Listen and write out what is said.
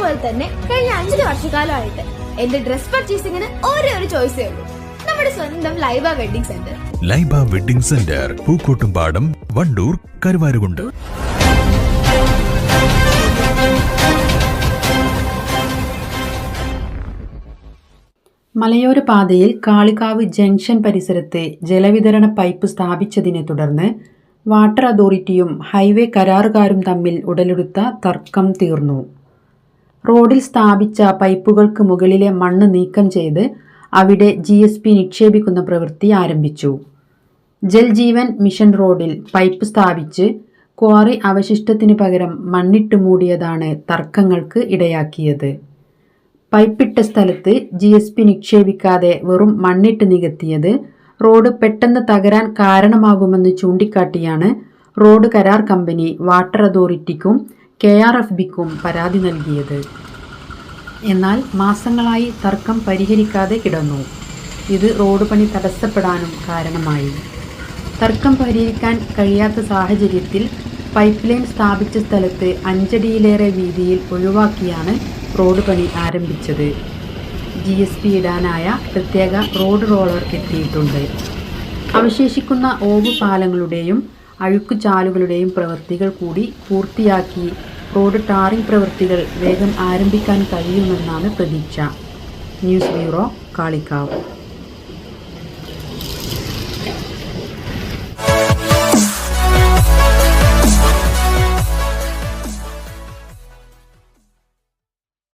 പോലെ തന്നെ കഴിഞ്ഞ അഞ്ചു വർഷക്കാലമായിട്ട് എന്റെ ഡ്രസ് പർച്ചേസിംഗിന് ഒരേ ഒരു ചോയ്സേ ഉള്ളൂ. നമ്മുടെ സ്വന്തം Laiba wedding centre Laiba wedding centre Pookkottumpadam Vandoor Karuvarakundu. മലയോര പാതയിൽ കാളികാവ് ജംഗ്ഷൻ പരിസരത്തെ ജലവിതരണ പൈപ്പ് സ്ഥാപിച്ചതിനെ തുടർന്ന് വാട്ടർ അതോറിറ്റിയും ഹൈവേ കരാറുകാരും തമ്മിൽ ഉടലെടുത്ത തർക്കം തീർന്നു. റോഡിൽ സ്ഥാപിച്ച പൈപ്പുകൾക്ക് മുകളിലെ മണ്ണ് നീക്കം ചെയ്ത് അവിടെ ജി എസ് പി നിക്ഷേപിക്കുന്ന പ്രവൃത്തി ആരംഭിച്ചു. ജൽജീവൻ മിഷൻ റോഡിൽ പൈപ്പ് സ്ഥാപിച്ച് ക്വാറി അവശിഷ്ടത്തിന് പകരം മണ്ണിട്ട് മൂടിയതാണ് തർക്കങ്ങൾക്ക് ഇടയാക്കിയത്. പൈപ്പിട്ട സ്ഥലത്ത് ജി എസ് പി നിക്ഷേപിക്കാതെ വെറും മണ്ണിട്ട് നികത്തിയത് റോഡ് പെട്ടെന്ന് തകരാൻ കാരണമാകുമെന്ന് ചൂണ്ടിക്കാട്ടിയാണ് റോഡ് കരാർ കമ്പനി വാട്ടർ അതോറിറ്റിക്കും കെ ആർ എഫ് ബിക്കും പരാതി നൽകിയത്. എന്നാൽ മാസങ്ങളായി തർക്കം പരിഹരിക്കാതെ കിടന്നു. ഇത് റോഡ് പണി തടസ്സപ്പെടാനും കാരണമായി. തർക്കം പരിഹരിക്കാൻ കഴിയാത്ത സാഹചര്യത്തിൽ പൈപ്പ് ലൈൻ സ്ഥാപിച്ച സ്ഥലത്ത് അഞ്ചടിയിലേറെ വീതിയിൽ ഒഴിവാക്കിയാണ് റോഡ് പണി ആരംഭിച്ചത്. ജി എസ് പി ഇടാനായ പ്രത്യേക റോഡ് റോളർ എത്തിയിട്ടുണ്ട് അവശേഷിക്കുന്ന ഓവ് പാലങ്ങളുടെയും അഴുക്കുചാലുകളുടെയും പ്രവൃത്തികൾ കൂടി പൂർത്തിയാക്കി റോഡ് ടാറിംഗ് പ്രവൃത്തികൾ വേഗം ആരംഭിക്കാൻ കഴിയുമെന്നാണ് പ്രതീക്ഷ. News bureau Kalikavu